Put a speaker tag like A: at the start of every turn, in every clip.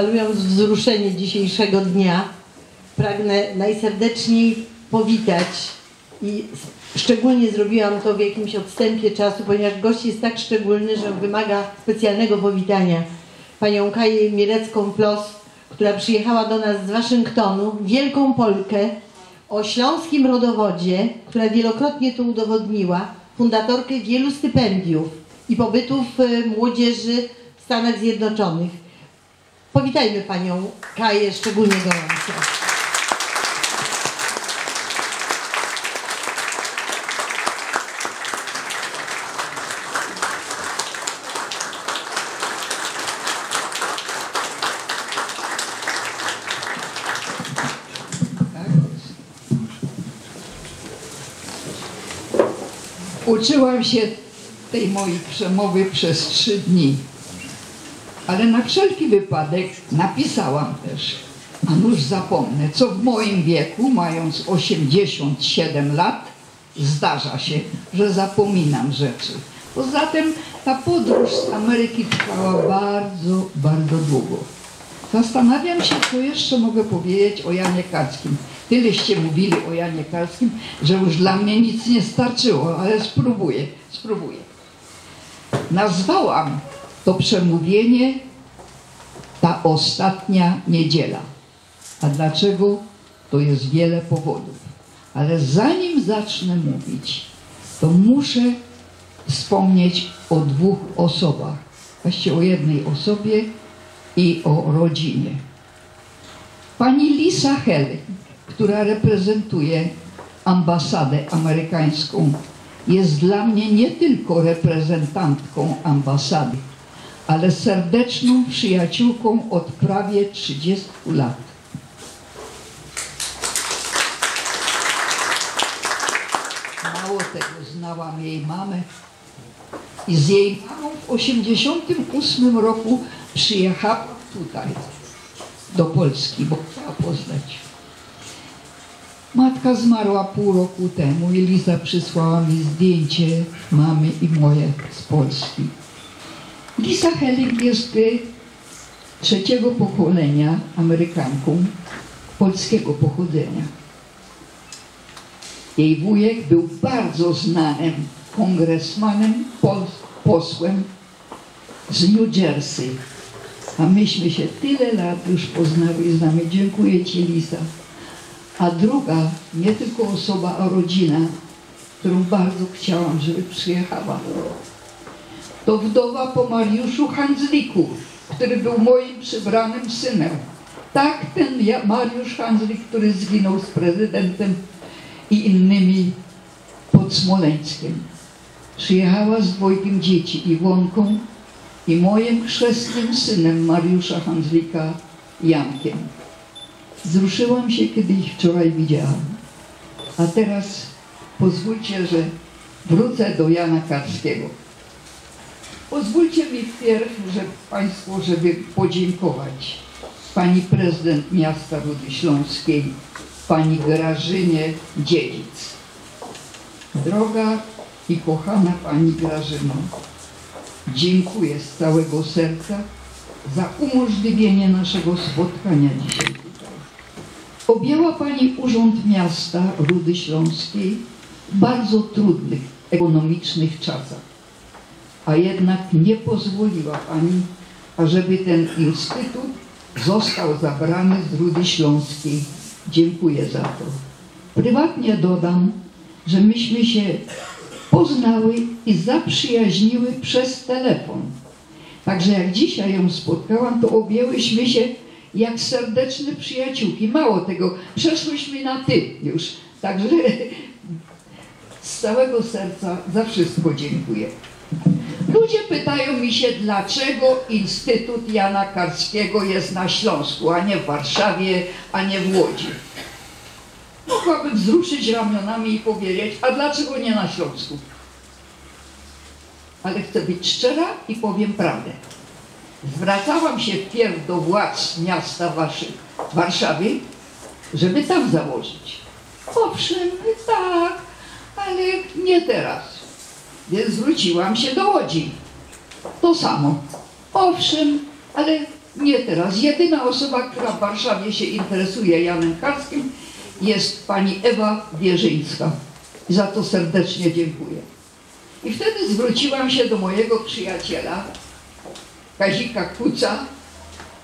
A: Szalując wzruszenie dzisiejszego dnia, pragnę najserdeczniej powitać i szczególnie zrobiłam to w jakimś odstępie czasu, ponieważ gość jest tak szczególny, że wymaga specjalnego powitania. Panią Kaję Mielecką-Plos, która przyjechała do nas z Waszyngtonu, wielką Polkę o śląskim rodowodzie, która wielokrotnie to udowodniła, fundatorkę wielu stypendiów i pobytów e, młodzieży w Stanach Zjednoczonych. Powitajmy Panią Kaję szczególnie gorąco.
B: Uczyłam się tej mojej przemowy przez trzy dni, ale na wszelki wypadek napisałam też, a nuż zapomnę, co w moim wieku, mając 87 lat, zdarza się, że zapominam rzeczy. Poza tym ta podróż z Ameryki trwała bardzo, bardzo długo. Zastanawiam się, co jeszcze mogę powiedzieć o Janie Karskim. Tyleście mówili o Janie Karskim, że już dla mnie nic nie starczyło, ale spróbuję, spróbuję. Nazwałam to przemówienie ta ostatnia niedziela. A dlaczego? To jest wiele powodów. Ale zanim zacznę mówić, to muszę wspomnieć o dwóch osobach. Właściwie o jednej osobie i o rodzinie. Pani Lisa Helling, która reprezentuje ambasadę amerykańską, jest dla mnie nie tylko reprezentantką ambasady, ale serdeczną przyjaciółką od prawie 30 lat. Mało tego, znałam jej mamę i z jej mamą w 88 roku przyjechała tutaj, do Polski, bo chciała poznać. Matka zmarła pół roku temu i Liza przysłała mi zdjęcie mamy i moje z Polski. Lisa Helling jest trzeciego pokolenia Amerykanką polskiego pochodzenia. Jej wujek był bardzo znanym kongresmanem, pos posłem z New Jersey. A myśmy się tyle lat już poznały i znamy. Dziękuję Ci, Lisa. A druga, nie tylko osoba, a rodzina, którą bardzo chciałam, żeby przyjechała. To wdowa po Mariuszu Hanzliku, który był moim przybranym synem. Tak ten Mariusz Hanzlik, który zginął z prezydentem i innymi pod Smoleńskiem. Przyjechała z dwojgiem dzieci, Iwonką i moim chrzestnym synem Mariusza Hanzlika, Jankiem. Wzruszyłam się, kiedy ich wczoraj widziałam. A teraz pozwólcie, że wrócę do Jana Karskiego. Pozwólcie mi wpierw, że Państwu, żeby podziękować Pani Prezydent Miasta Rudy Śląskiej, Pani Grażynie Dziedzic. Droga i kochana Pani Grażyno, dziękuję z całego serca za umożliwienie naszego spotkania dzisiaj tutaj. Objęła Pani Urząd Miasta Rudy Śląskiej w bardzo trudnych ekonomicznych czasach, a jednak nie pozwoliła Pani, ażeby ten instytut został zabrany z Rudy Śląskiej. Dziękuję za to. Prywatnie dodam, że myśmy się poznały i zaprzyjaźniły przez telefon. Także jak dzisiaj ją spotkałam, to objęłyśmy się jak serdeczne przyjaciółki. Mało tego, przeszłyśmy na ty już. Także z całego serca za wszystko dziękuję. Ludzie pytają mi się, dlaczego Instytut Jana Karskiego jest na Śląsku, a nie w Warszawie, a nie w Łodzi. Mogłabym wzruszyć ramionami i powiedzieć, a dlaczego nie na Śląsku? Ale chcę być szczera i powiem prawdę. Zwracałam się wpierw do władz miasta waszych, Warszawy, żeby tam założyć. Owszem, tak, ale nie teraz. Więc zwróciłam się do Łodzi. To samo. Owszem, ale nie teraz. Jedyna osoba, która w Warszawie się interesuje Janem Karskim jest pani Ewa Wierzyńska. Za to serdecznie dziękuję. I wtedy zwróciłam się do mojego przyjaciela, Kazika Kuca,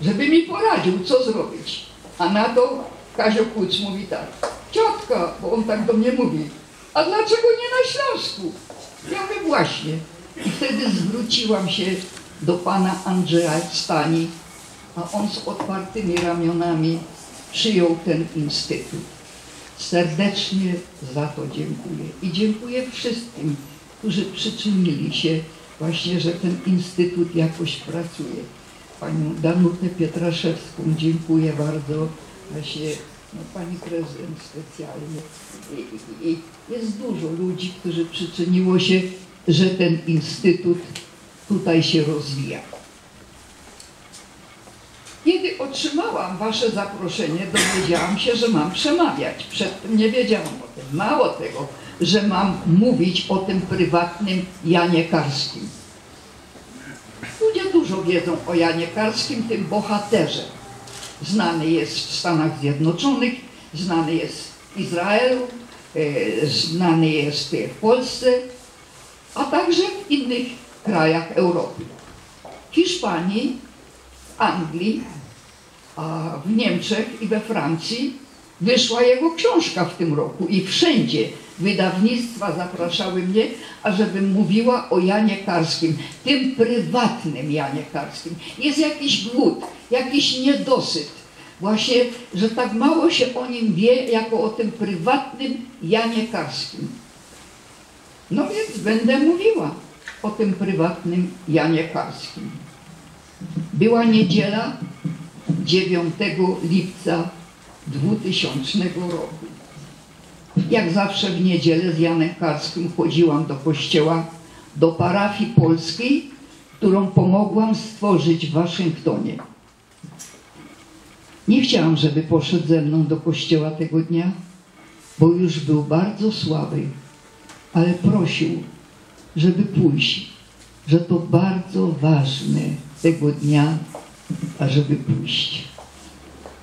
B: żeby mi poradził, co zrobić. A na to Kazio Kuc mówi tak, ciotka, bo on tak do mnie mówi, a dlaczego nie na Śląsku? Mówię właśnie. I wtedy zwróciłam się do pana Andrzeja Stani, a on z otwartymi ramionami przyjął ten instytut. Serdecznie za to dziękuję. I dziękuję wszystkim, którzy przyczynili się właśnie, że ten instytut jakoś pracuje. Panią Danutę Pietraszewską dziękuję bardzo, właśnie no, pani prezydent specjalnie. I, i, I jest dużo ludzi, którzy przyczyniło się, że ten instytut tutaj się rozwija. Kiedy otrzymałam Wasze zaproszenie, dowiedziałam się, że mam przemawiać. Przedtem nie wiedziałam o tym. Mało tego, że mam mówić o tym prywatnym Janie Karskim. Ludzie dużo wiedzą o Janie Karskim, tym bohaterze. Znany jest w Stanach Zjednoczonych, znany jest w Izraelu, e, znany jest w Polsce, a także w innych krajach Europy. W Hiszpanii, w Anglii, a w Niemczech i we Francji wyszła jego książka w tym roku i wszędzie wydawnictwa zapraszały mnie, ażebym mówiła o Janie Karskim, tym prywatnym Janie Karskim. Jest jakiś głód, jakiś niedosyt. Właśnie, że tak mało się o nim wie, jako o tym prywatnym Janie Karskim. No więc będę mówiła o tym prywatnym Janie Karskim. Była niedziela 9 lipca 2000 roku. Jak zawsze w niedzielę z Janem Karskim chodziłam do kościoła, do parafii polskiej, którą pomogłam stworzyć w Waszyngtonie. Nie chciałam, żeby poszedł ze mną do kościoła tego dnia, bo już był bardzo słaby, ale prosił, żeby pójść, że to bardzo ważne tego dnia, ażeby pójść.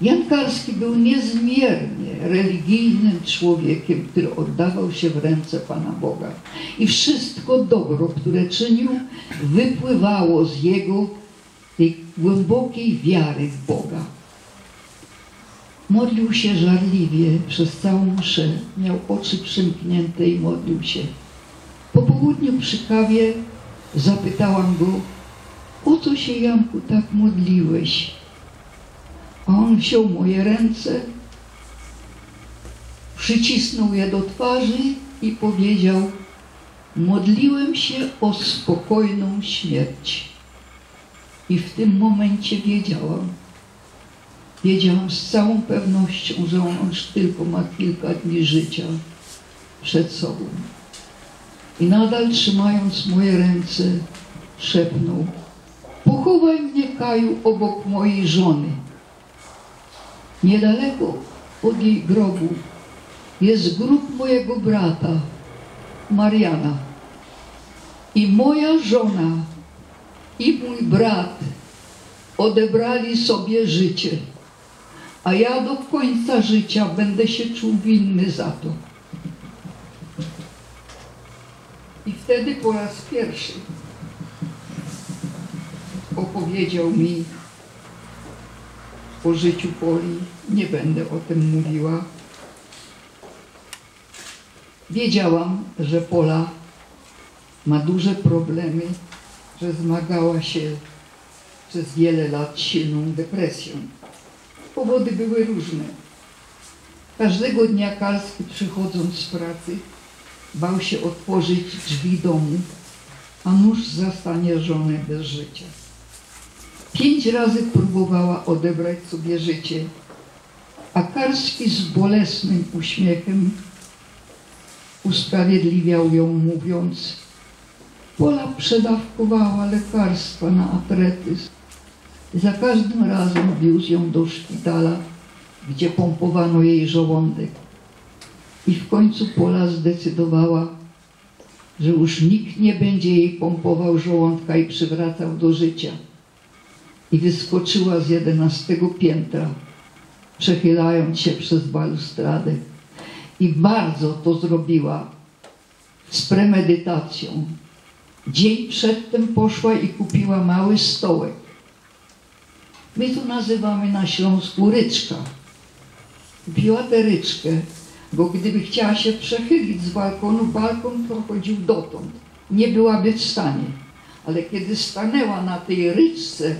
B: Jan Karski był niezmiernie religijnym człowiekiem, który oddawał się w ręce Pana Boga. I wszystko dobro, które czynił, wypływało z jego tej głębokiej wiary w Boga. Modlił się żarliwie przez całą mszę, miał oczy przymknięte i modlił się. Po południu przy kawie zapytałam go, o co się Janku tak modliłeś? On wziął moje ręce, przycisnął je do twarzy i powiedział: Modliłem się o spokojną śmierć. I w tym momencie wiedziałam, wiedziałam z całą pewnością, że on już tylko ma kilka dni życia przed sobą. I nadal trzymając moje ręce, szepnął: Pochowaj mnie, Kaju, obok mojej żony. Niedaleko od jej grobu jest grób mojego brata, Mariana. I moja żona i mój brat odebrali sobie życie, a ja do końca życia będę się czuł winny za to. I wtedy po raz pierwszy opowiedział mi o życiu Poli. Nie będę o tym mówiła. Wiedziałam, że Pola ma duże problemy, że zmagała się przez wiele lat silną depresją. Powody były różne. Każdego dnia Karski przychodząc z pracy bał się otworzyć drzwi domu, a nóż zastanie żonę bez życia. Pięć razy próbowała odebrać sobie życie, a Karski z bolesnym uśmiechem usprawiedliwiał ją, mówiąc Pola przedawkowała lekarstwa na atretyzm. Za każdym razem wiózł ją do szpitala, gdzie pompowano jej żołądek. I w końcu Pola zdecydowała, że już nikt nie będzie jej pompował żołądka i przywracał do życia wyskoczyła z jedenastego piętra, przechylając się przez balustradę. I bardzo to zrobiła z premedytacją. Dzień przedtem poszła i kupiła mały stołek. My tu nazywamy na Śląsku ryczka. Kupiła tę ryczkę, bo gdyby chciała się przechylić z balkonu, balkon prochodził dotąd. Nie byłaby w stanie. Ale kiedy stanęła na tej ryczce,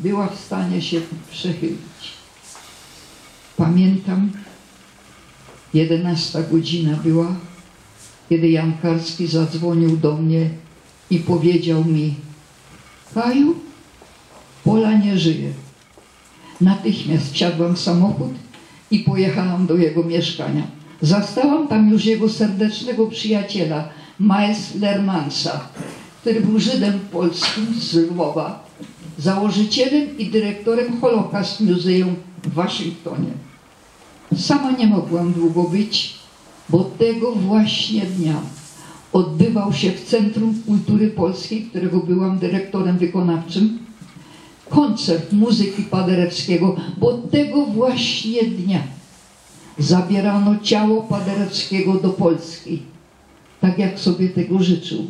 B: była w stanie się przechylić. Pamiętam, jedenasta godzina była, kiedy Jan Karski zadzwonił do mnie i powiedział mi Kaju, Pola nie żyje. Natychmiast wsiadłam w samochód i pojechałam do jego mieszkania. Zastałam tam już jego serdecznego przyjaciela, Miles Lermansa, który był Żydem polskim z Lwowa, założycielem i dyrektorem Holocaust Museum w Waszyngtonie. Sama nie mogłam długo być, bo tego właśnie dnia odbywał się w Centrum Kultury Polskiej, którego byłam dyrektorem wykonawczym, koncert muzyki Paderewskiego, bo tego właśnie dnia zabierano ciało Paderewskiego do Polski, tak jak sobie tego życzył,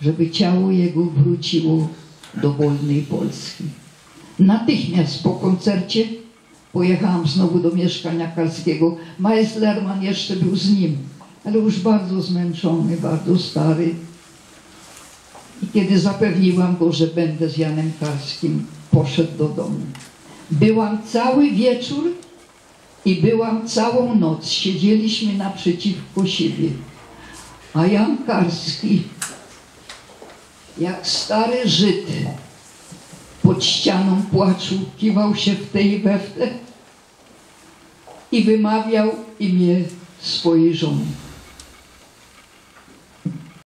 B: żeby ciało jego wróciło do wolnej Polski. Natychmiast po koncercie pojechałam znowu do mieszkania Karskiego. Miles Lerman jeszcze był z nim, ale już bardzo zmęczony, bardzo stary. I kiedy zapewniłam go, że będę z Janem Karskim, poszedł do domu. Byłam cały wieczór i byłam całą noc. Siedzieliśmy naprzeciwko siebie. A Jan Karski, jak stary Żyd, pod ścianą płaczu, kiwał się w tej we w te i wymawiał imię swojej żony.